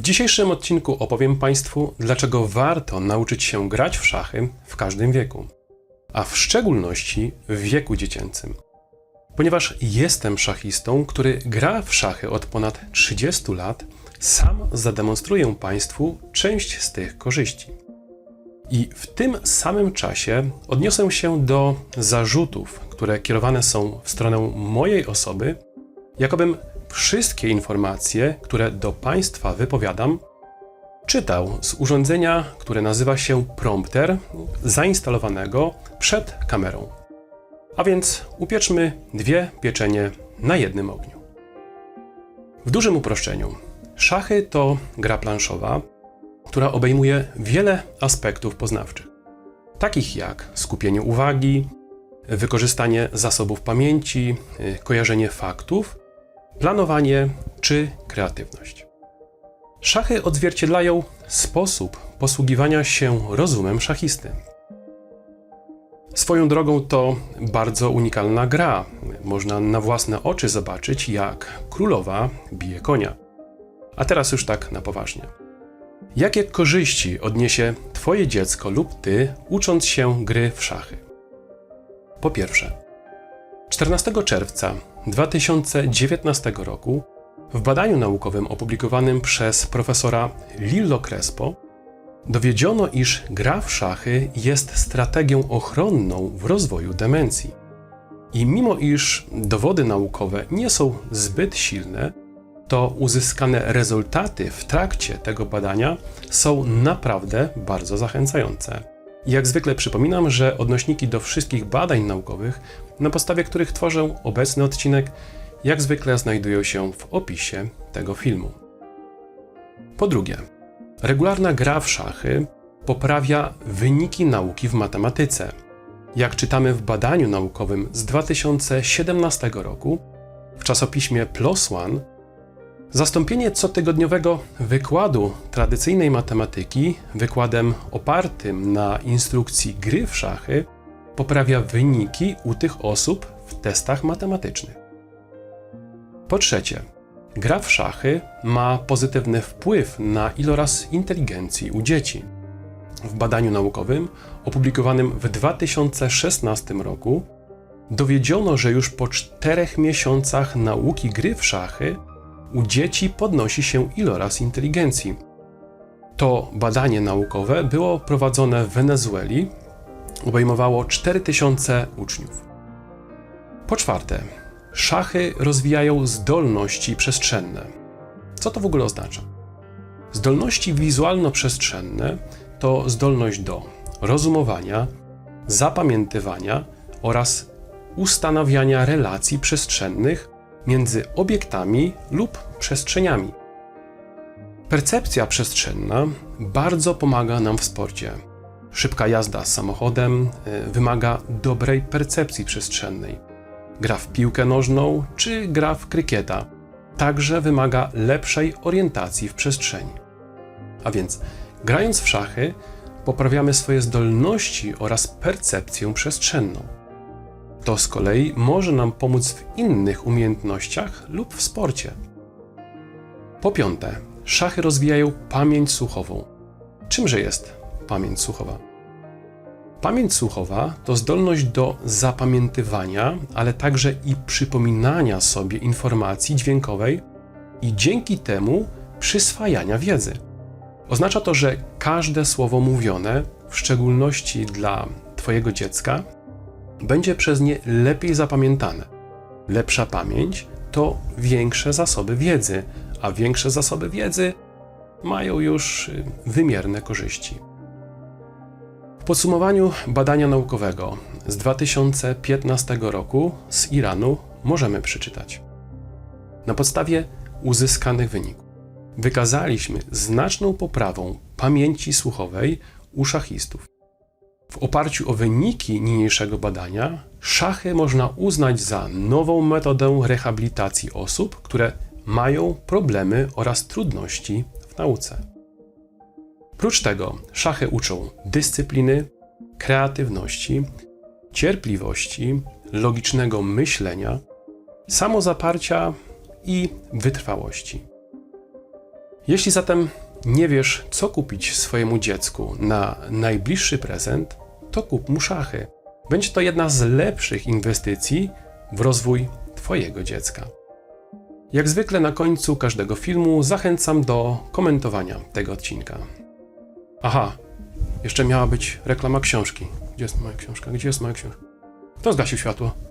W dzisiejszym odcinku opowiem Państwu, dlaczego warto nauczyć się grać w szachy w każdym wieku, a w szczególności w wieku dziecięcym. Ponieważ jestem szachistą, który gra w szachy od ponad 30 lat, sam zademonstruję Państwu część z tych korzyści. I w tym samym czasie odniosę się do zarzutów, które kierowane są w stronę mojej osoby, jakobym wszystkie informacje, które do Państwa wypowiadam, czytał z urządzenia, które nazywa się prompter, zainstalowanego przed kamerą. A więc upieczmy dwie pieczenie na jednym ogniu. W dużym uproszczeniu, szachy to gra planszowa, która obejmuje wiele aspektów poznawczych, takich jak skupienie uwagi, wykorzystanie zasobów pamięci, y, kojarzenie faktów, planowanie czy kreatywność. Szachy odzwierciedlają sposób posługiwania się rozumem szachisty. Swoją drogą to bardzo unikalna gra. Można na własne oczy zobaczyć, jak królowa bije konia. A teraz już tak na poważnie. Jakie korzyści odniesie Twoje dziecko lub Ty, ucząc się gry w szachy? Po pierwsze, 14 czerwca 2019 roku w badaniu naukowym opublikowanym przez profesora Lillo Crespo dowiedziono, iż gra w szachy jest strategią ochronną w rozwoju demencji. I mimo iż dowody naukowe nie są zbyt silne, to uzyskane rezultaty w trakcie tego badania są naprawdę bardzo zachęcające. Jak zwykle przypominam, że odnośniki do wszystkich badań naukowych, na podstawie których tworzę obecny odcinek, jak zwykle znajdują się w opisie tego filmu. Po drugie, regularna gra w szachy poprawia wyniki nauki w matematyce. Jak czytamy w badaniu naukowym z 2017 roku w czasopiśmie PLOS ONE, Zastąpienie cotygodniowego wykładu tradycyjnej matematyki wykładem opartym na instrukcji gry w szachy poprawia wyniki u tych osób w testach matematycznych. Po trzecie, gra w szachy ma pozytywny wpływ na iloraz inteligencji u dzieci. W badaniu naukowym opublikowanym w 2016 roku dowiedziono, że już po czterech miesiącach nauki gry w szachy u dzieci podnosi się iloraz inteligencji. To badanie naukowe było prowadzone w Wenezueli, obejmowało 4000 uczniów. Po czwarte, szachy rozwijają zdolności przestrzenne. Co to w ogóle oznacza? Zdolności wizualno-przestrzenne to zdolność do rozumowania, zapamiętywania oraz ustanawiania relacji przestrzennych między obiektami lub przestrzeniami. Percepcja przestrzenna bardzo pomaga nam w sporcie. Szybka jazda samochodem y, wymaga dobrej percepcji przestrzennej. Gra w piłkę nożną czy gra w krykieta także wymaga lepszej orientacji w przestrzeni. A więc, grając w szachy, poprawiamy swoje zdolności oraz percepcję przestrzenną. To z kolei może nam pomóc w innych umiejętnościach lub w sporcie. Po piąte, szachy rozwijają pamięć słuchową. Czymże jest pamięć słuchowa? Pamięć słuchowa to zdolność do zapamiętywania, ale także i przypominania sobie informacji dźwiękowej i dzięki temu przyswajania wiedzy. Oznacza to, że każde słowo mówione, w szczególności dla Twojego dziecka, będzie przez nie lepiej zapamiętane. Lepsza pamięć to większe zasoby wiedzy, a większe zasoby wiedzy mają już y, wymierne korzyści. W podsumowaniu badania naukowego z 2015 roku z Iranu możemy przeczytać. Na podstawie uzyskanych wyników wykazaliśmy znaczną poprawę pamięci słuchowej u szachistów. W oparciu o wyniki niniejszego badania, szachy można uznać za nową metodę rehabilitacji osób, które mają problemy oraz trudności w nauce. Prócz tego, szachy uczą dyscypliny, kreatywności, cierpliwości, logicznego myślenia, samozaparcia i wytrwałości. Jeśli zatem nie wiesz, co kupić swojemu dziecku na najbliższy prezent, to kup mu szachy. Będzie to jedna z lepszych inwestycji w rozwój Twojego dziecka. Jak zwykle na końcu każdego filmu zachęcam do komentowania tego odcinka. Aha, jeszcze miała być reklama książki. Gdzie jest moja książka? Gdzie jest moja książka? Kto zgasił światło?